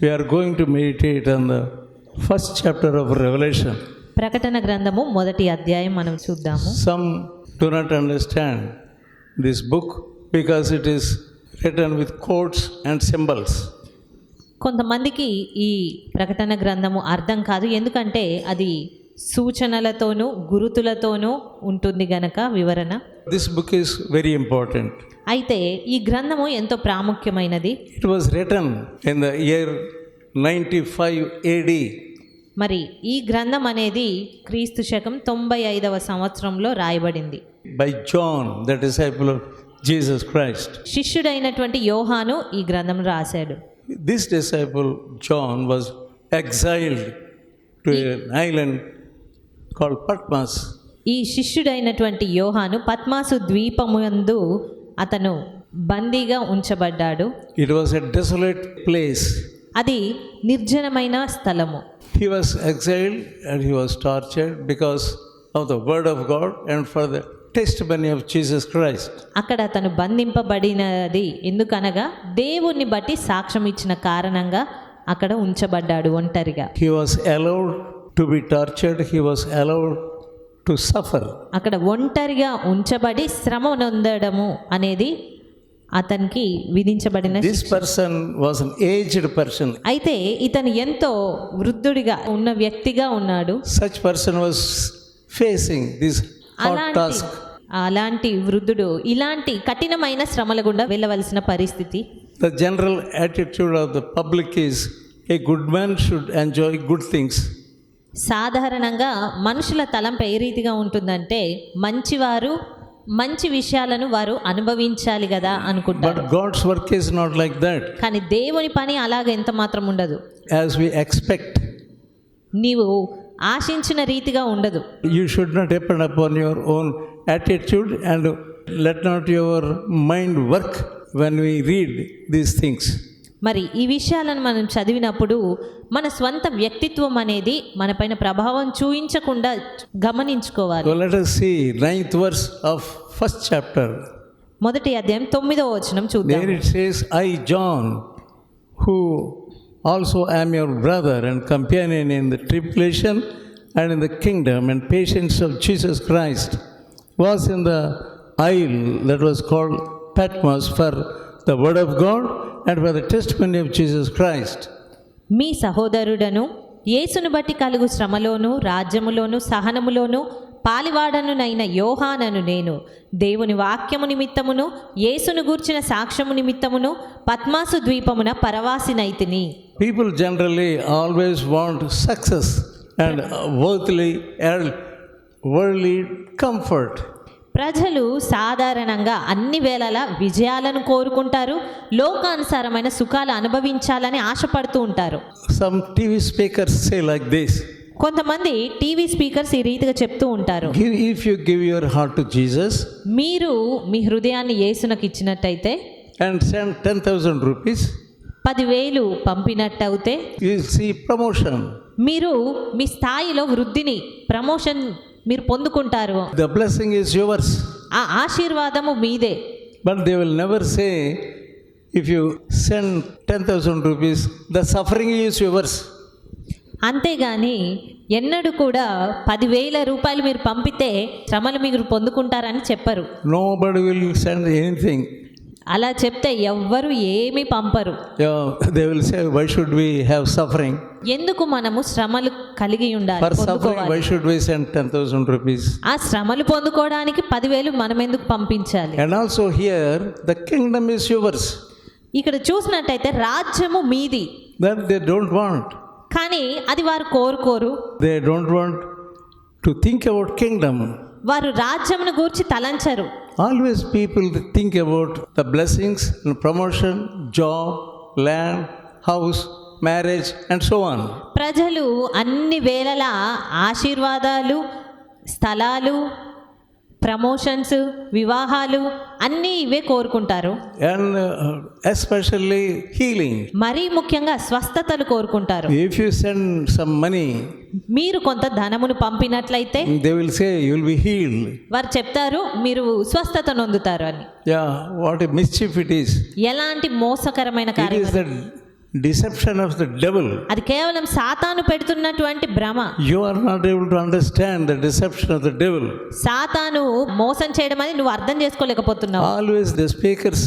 We are going to meditate on the first chapter of Revelation. ప్రకటన గ్రంథము మొదటి అధ్యాయం మనం చూద్దాము Some do not understand this book because it is written with quotes and symbols. కొంతమందికి ఈ ప్రకటన గ్రంథము అర్థం కాదు ఎందుకంటే అది సూచనలతోనూ గురుతులతోనూ ఉంటుంది గనక వివరణ this book is very important అయితే ఈ గ్రంథము ఎంతో ప్రాముఖ్యమైనది. It was written in the year ninety five AD మరి ఈ గ్రంథం అనేది క్రీస్తు శకం తొంభై ఐదవ సంవత్సరంలో రాయబడింది. By John the disciple Jesus Christ శిష్యుడైనటువంటి యోహాను ఈ గ్రంథం రాశాడు. This disciple John was exiled to island called Patmos ఈ శిష్యుడైనటువంటి యోహాను పద్మాసు ద్వీపముందు అతను బందీగా ఉంచబడ్డాడు. It was a desolate place అది నిర్జనమైన స్థలము. He was exiled and he was tortured because of the word of God and for the testimony of Jesus Christ అక్కడ తను బంధింపబడినది ఎందుకనగా దేవుణ్ణి బట్టి సాక్ష్యం ఇచ్చిన కారణంగా అక్కడ ఉంచబడ్డాడు ఒంటరిగా. He was allowed to be tortured he was allowed to suffer అక్కడ ఒంటరిగా ఉంచబడి శ్రమ నొందడము అనేది అతనికి విధించబడిన this person was an aged person అయితే ఇతను ఎంతో వృద్ధుడిగా ఉన్న వ్యక్తిగా ఉన్నాడు. Such person was facing this hard task అలాంటి వృద్ధుడు ఇలాంటి కఠినమైన శ్రమల గుండా వెళ్ళవలసిన పరిస్థితి. The general attitude of the public is a good man should enjoy good things సాధారణంగా మనుషుల తలం రీతిగా ఉంటుందంటే మంచివారు మంచి విషయాలను వారు అనుభవించాలి కదా అనుకుంటారు. But work is not like that కానీ దేవుని పని అలాగ ఎంత మాత్రం ఉండదు. యాస్ వి ఎక్స్పెక్ట్ నీవు ఆశించిన రీతిగా ఉండదు. You should not depend upon your own attitude and let not your mind work when we read these things మరి ఈ విషయాలను మనం చదివినప్పుడు మన స్వంత వ్యక్తిత్వం అనేది మనపైన ప్రభావం చూపించకుండా గమనించుకోవాలి. Let see ninth verse of first chapter మొదటి అధ్యాయం తొమ్మిదవ వచనం చూద్దాం. It says I John who also I your brother and companion in the tribulation and the kingdom and patience of Jesus Christ was in the isle that was called Patmos for the word of God And for the testimony of Jesus Christ. మీ సహోదరుడను యేసును బట్టి కలుగు శ్రమలోను రాజ్యములోను సహనములోను పాలివాడనునైన యోహానను నేను దేవుని వాక్యము నిమిత్తమును యేసును గూర్చిన సాక్ష్యము నిమిత్తమును పద్మాసు ద్వీపమున పరవాసినైతిని People generally always want success and worldly, worldly comfort. ప్రజలు సాధారణంగా అన్ని వేళలా విజయాలను కోరుకుంటారు లోకానుసారమైన సుఖాలు అనుభవించాలని ఆశపడుతూ ఉంటారు. Some TV speakers say like this. కొంతమంది టీవీ స్పీకర్స్ ఈ రీతిగా చెప్తూ ఉంటారు. If you give your heart to Jesus మీరు మీ హృదయాన్ని యేసునకు ఇచ్చినట్టయితే and send 10,000 rupees, పదివేలు పంపినట్టయితే see promotion. మీరు మీ స్థాయిలో వృద్ధిని ప్రమోషన్ మీరు పొందుకుంటారు. ద బ్లెస్సింగ్ ఇస్ యువర్స్ ఆ ఆశీర్వాదము మీదే. But they will never say if you send 10000 rupees the suffering is yours అంతేగాని ఎన్నడు కూడా పదివేల రూపాయలు మీరు పంపితే శ్రమలు మీరు పొందుకుంటారని చెప్పరు. Nobody will send anything అలా చెప్తే ఎవ్వరు ఏమి పంపరు. They will say why should we have suffering ఎందుకు మనము శ్రమలు కలిగి ఉండాలి for suffering why should we send 10000 rupees ఆ శ్రమలు పొందుకోవడానికి 10000 మనం ఎందుకు పంపించాలి? And also here the kingdom is yours ఇక్కడ చూసినట్టయితే రాజ్యము మీది. దట్ దే డోంట్ వాంట్ కానీ అది వారు కోరుకోరు. They don't want to think about kingdom వారు రాజ్యమును గురించి తలంచరు. Always people think about the blessings promotion job land house marriage and so on ప్రజలు అన్ని వేళలా ఆశీర్వాదాలు స్థలాలు ప్రమోషన్స్ వివాహాలు అన్ని ఇవే కోరుకుంటారు. ఎస్పెషల్లీ హీలింగ్ మరీ ముఖ్యంగా స్వస్థతలు కోరుకుంటారు. If you send some money మీరు కొంత ధనమును పంపినట్లయితే they will say you will be వారు చెప్తారు మీరు స్వస్థత నొందుతారు అని. వాట్ ఎ ఇట్ ఇస్ ఎలాంటి మోసకరమైన కార్యం deception of the devil. అది కేవలం సాతాను పెడుతున్నటువంటి భ్రమ You are not able to understand the deception of the devil. సాతాను మోసం చేయడం అని నువ్వు అర్థం చేసుకోలేకపోతున్నావు Always the speakers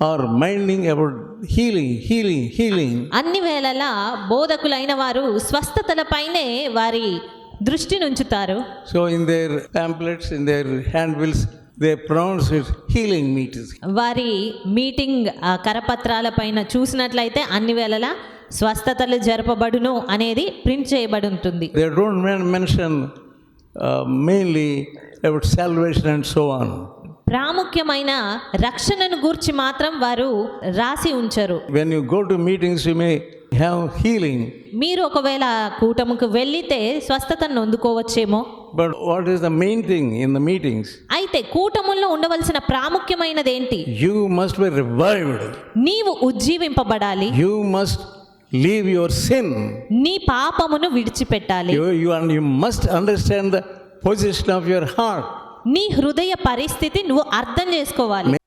are minding about healing, healing, healing. అన్ని వేళలా బోధకులైన వారు స్వస్థతలపైనే వారి దృష్టిని ఉంచుతారు So in their pamphlets, in their handbills, they pronounce it healing meetings. వారి మీటింగ్ కరపత్రాల పైన చూసినట్లయితే అన్ని వేళలా స్వస్థతలు జరపబడును అనేది ప్రింట్ చేయబడి ఉంటుంది They don't men- mention uh, mainly about salvation and so on. ప్రాముఖ్యమైన రక్షణను గూర్చి మాత్రం వారు రాసి ఉంచరు When you go to meetings, you may have healing, మీరు ఒకవేళ కూటముకు వెళ్ళితే స్వస్థతను పొందుకోవచ్చేమో but what is the main thing in the meetings? అయితే కూటముల్లో ఉండవలసిన ప్రాముఖ్యమైనది ఏంటి You must be revived. నీవు ఉజ్జీవింపబడాలి You must leave your sin. నీ పాపమును విడిచిపెట్టాలి You, you, and you must understand the position of your heart. నీ హృదయ పరిస్థితి నువ్వు అర్థం చేసుకోవాలి